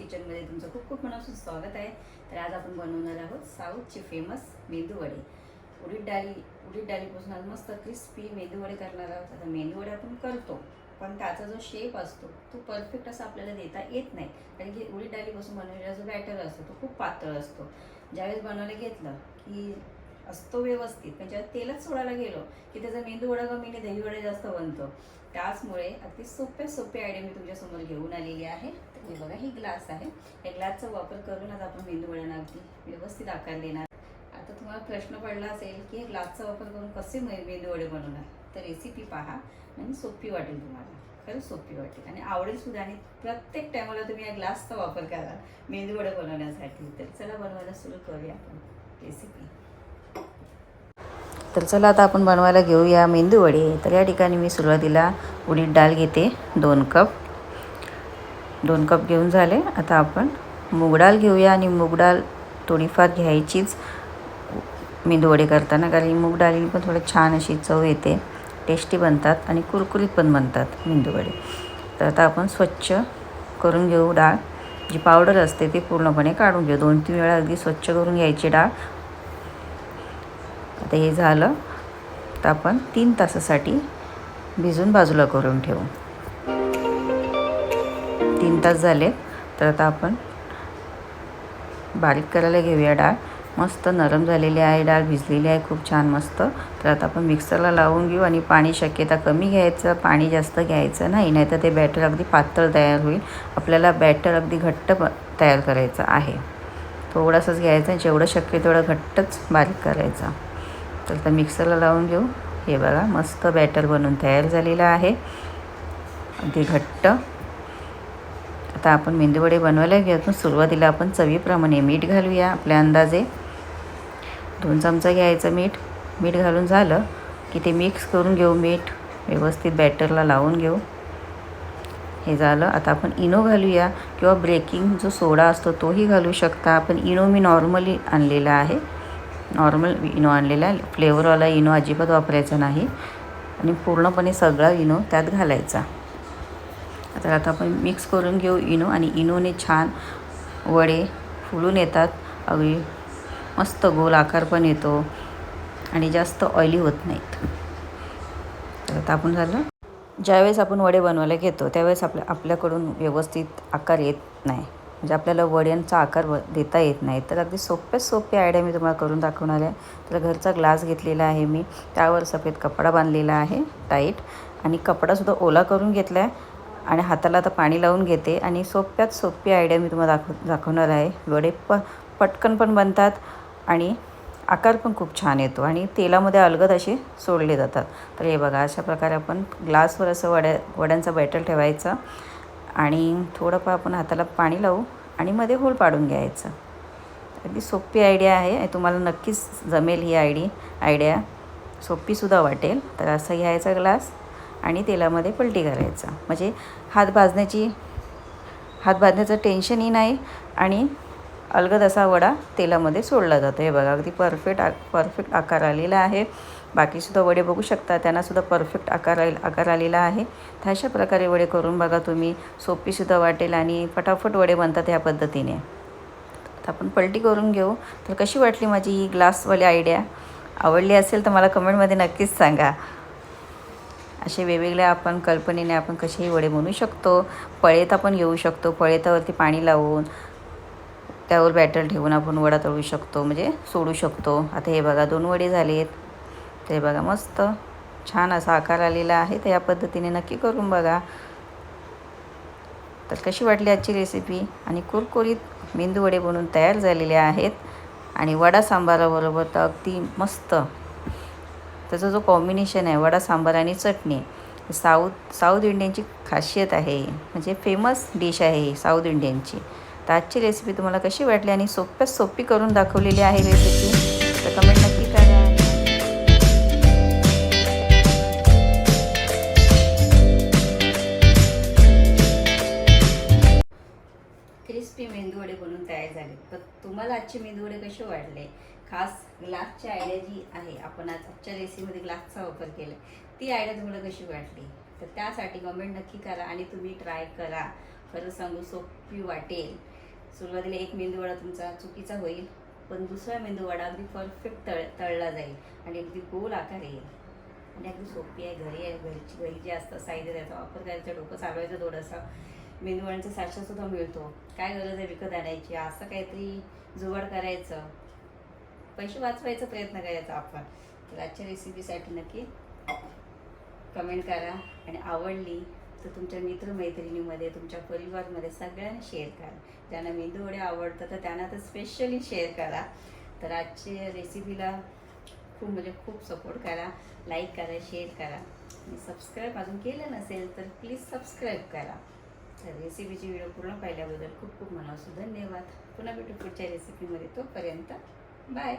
किचनमध्ये तुमचं खूप खूप मनापासून स्वागत आहे. तर आज आपण बनवणार आहोत साऊथचे फेमस मेदूवडे उडीद डाळी उडीद डाळीपासून आज मस्त क्रिस्पी मेदूवडे करणार आहोत. आता मेदूवडे आपण करतो पण त्याचा जो शेप असतो तो परफेक्ट असा आपल्याला देता येत नाही. कारण की उडीद डाळीपासून बनवलेला जो बॅटर असतो तो खूप पातळ असतो. ज्यावेळेस बनवायला घेतलं की असतो व्यवस्थित. म्हणजे तेलच सोडायला गेलो की त्याचा मेंदू वडा कमी आणि दही वडा जास्त बनतो. त्याचमुळे अगदी सोप्या सोप्या आयडिया मी तुमच्यासमोर घेऊन आलेली आहे. तर हे बघा ही ग्लास आहे. या ग्लासचा वापर करून आज आपण मेंदू वड्यांना अगदी व्यवस्थित आकार देणार. आता तुम्हाला प्रश्न पडला असेल की हे ग्लासचा वापर करून कसे मेंदू वडे बनवणार? तर रेसिपी पहा आणि सोपी वाटेल तुम्हाला. खरंच सोपी वाटेल. आणि आवडेल सुद्धा. आणि प्रत्येक टायमाला तुम्ही या ग्लासचा वापर करा मेंदू वडे बनवण्यासाठी. तर चला बनवायला सुरू करूया आपण रेसिपी तर चला आता आपण बनवायला घेऊया मेंदू वडे. तर या ठिकाणी मी सुरुवातीला उडीद डाळ घेते दोन कप. दोन कप घेऊन झाले. आता आपण मूग डाळ घेऊया आणि मूग डाळ थोडीफार घ्यायचीच मेंदू वडे करताना कारण मूग डाळीने पण थोडं छान अशी चव येते. टेस्टी बनतात आणि कुरकुरीत पण बनतात मेंदू वडे. तर आता आपण स्वच्छ करून घेऊ डाळ. जी पावडर असते ती पूर्णपणे काढून घेऊ. दोन तीन वेळा अगदी स्वच्छ करून घ्यायची डाळ. आता हे झालं तर आपण तीन तासासाठी भिजून बाजूला करून ठेवू. तीन तास झाले तर आता आपण बारीक करायला घेऊया डाळ. मस्त नरम झालेली आहे डाळ भिजलेली आहे खूप छान मस्त. तर आता आपण मिक्सरला लावून घेऊ आणि पाणी शक्यता कमी घ्यायचं पाणी जास्त घ्यायचं नाही नाहीतर ते बॅटर अगदी पातळ तयार होईल. आपल्याला बॅटर अगदी घट्ट ब- तयार करायचं आहे. थोडंसंच घ्यायचं जेवढं शक्य तेवढं घट्टच बारीक करायचं. तर आता मिक्सरला लावून घेऊ. हे बघा मस्त बॅटर बनवून तयार झालेलं आहे. अगदी घट्ट. आता आपण मेंदूवडे बनवायला घेतो सुरुवातीला आपण चवीप्रमाणे मीठ घालूया आपल्या अंदाजे. दोन चमचा घ्यायचं मीठ. मीठ घालून झालं की ते मिक्स करून घेऊ मीठ. व्यवस्थित बॅटरला लावून घेऊ. हे झालं. आता आपण इनो घालूया किंवा ब्रेकिंग जो सोडा असतो तोही घालू शकता. पण इनो मी नॉर्मली आणलेला आहे. नॉर्मल इनो आणलेला आहे. फ्लेवरवाला इनो अजिबात वापरायचा नाही. आणि पूर्णपणे सगळा इनो त्यात घालायचा. आता आता आपण मिक्स करून घेऊ इनो आणि इनोने छान वडे फुलून येतात. अगदी मस्त गोल आकार पण येतो आणि जास्त ऑइली होत नाहीत. तर आता आपण झालं. ज्यावेळेस आपण वडे बनवायला घेतो त्यावेळेस आपल्या आपल्याकडून व्यवस्थित आकार येत नाही. म्हणजे आपल्याला वड्यांचा आकार व देता येत नाही. तर अगदी सोप्यात सोपी आयडिया मी तुम्हाला करून दाखवणार आहे. तर घरचा ग्लास घेतलेला आहे मी. त्यावर सफेद कपडा बांधलेला आहे टाईट आणि कपडासुद्धा ओला करून घेतला आहे आणि हाताला आता पाणी लावून घेते. आणि सोप्यात सोपी आयडिया मी तुम्हाला दाखव दाखवणार आहे. वडे प पटकन पण बनतात आणि आकार पण खूप छान येतो. आणि तेलामध्ये अलगद असे सोडले जातात. तर हे बघा अशा प्रकारे आपण ग्लासवर असं वड्या वड्यांचा बॅटर ठेवायचा. आणि थोडंफार आपण हाताला पाणी लावू आणि मध्ये होल पाडून घ्यायचं. अगदी सोपी आयडिया आहे तुम्हाला नक्कीच जमेल ही आयडी आयडिया. सोपीसुद्धा वाटेल. तर असं घ्यायचा ग्लास आणि तेलामध्ये पलटी करायचा. म्हणजे हात भाजण्याची हात भाजण्याचं टेन्शनही नाही आणि अलगद असा वडा तेलामध्ये सोडला जातो. हे बघा अगदी परफेक्ट आ परफेक्ट आकार आलेला आहे. बाकीसुद्धा वडे बघू शकता त्यांनासुद्धा परफेक्ट आकार आकार आलेला आहे. तर अशा प्रकारे वडे करून बघा तुम्ही. सोपीसुद्धा वाटेल आणि फटाफट वडे बनतात ह्या पद्धतीने. तर आपण पलटी करून घेऊ. तर कशी वाटली माझी ही ग्लासवाली आयडिया आवडली असेल तर मला कमेंटमध्ये नक्कीच सांगा. असे वेगवेगळ्या आपण कल्पनेने आपण कसेही वडे बनवू शकतो. पळेत आपण घेऊ शकतो. पळेतावरती पाणी लावून त्यावर बॅटर ठेवून आपण वडा तळू शकतो म्हणजे सोडू शकतो. आता हे बघा दोन वडे झालेत. ते बघा मस्त छान असा आकार आलेला आहे. तर या पद्धतीने नक्की करून बघा. तर कशी वाटली आजची रेसिपी आणि कुरकुरीत मेंदू वडे बनवून तयार झालेले आहेत. आणि वडा सांबाराबरोबर तर अगदी मस्त. त्याचा जो कॉम्बिनेशन आहे वडा सांबार आणि चटणी साऊथ साऊथ इंडियनची खासियत आहे. म्हणजे फेमस डिश आहे साऊथ इंडियनची. तर आजची रेसिपी तुम्हाला कशी वाटली आणि सोप्यात सोपी करून दाखवलेली आहे रेसिपी तर कमेंट नक्की करा. क्रिस्पी मेंदूवडे बनवून तयार झाले. तर तुम्हाला आजचे मेंदूवडे कसे वाटले? खास ग्लासची आयडिया जी आहे. आपण आज आजच्या रेसिपीमध्ये ग्लासचा वापर केला ती आयडिया तुम्हाला कशी वाटली? तर त्यासाठी कमेंट नक्की करा आणि तुम्ही ट्राय करा. खरं सांगू सोपी वाटेल. सुरुवातीला एक मेंदूवडा तुमचा चुकीचा होईल पण दुसरा मेंदूवडा अगदी परफेक्ट तळ तळला जाईल आणि अगदी गोल आकार येईल. आणि अगदी सोपी आहे घरी आहे घरची घरी जे असतं साहित्य त्याचा वापर करायचा डोकं चालवायचं थोडंसं. मेंदूवड्यांचा साचा सुद्धा मिळतो. काय गरज आहे विकत आणायची? असं काहीतरी जुगाड करायचं. पैसे वाचवायचा प्रयत्न करायचा आपण. तर आजच्या रेसिपीसाठी नक्की कमेंट करा. आणि आवडली तर तुमच्या मित्रमैत्रिणीमध्ये तुमच्या परिवारमध्ये सगळ्यांना शेअर करा. ज्यांना मेंदू वडे आवडतं तर त्यांना तर स्पेशली शेअर करा. तर आजच्या रेसिपीला खूप म्हणजे खूप सपोर्ट करा. लाईक करा शेअर करा. आणि सबस्क्राईब अजून केलं नसेल तर प्लीज सबस्क्राईब करा. तर रेसिपीची व्हिडिओ पूर्ण पाहिल्याबद्दल खूप खूप मनापासून धन्यवाद. पुन्हा भेटू पुढच्या रेसिपीमध्ये तोपर्यंत बाय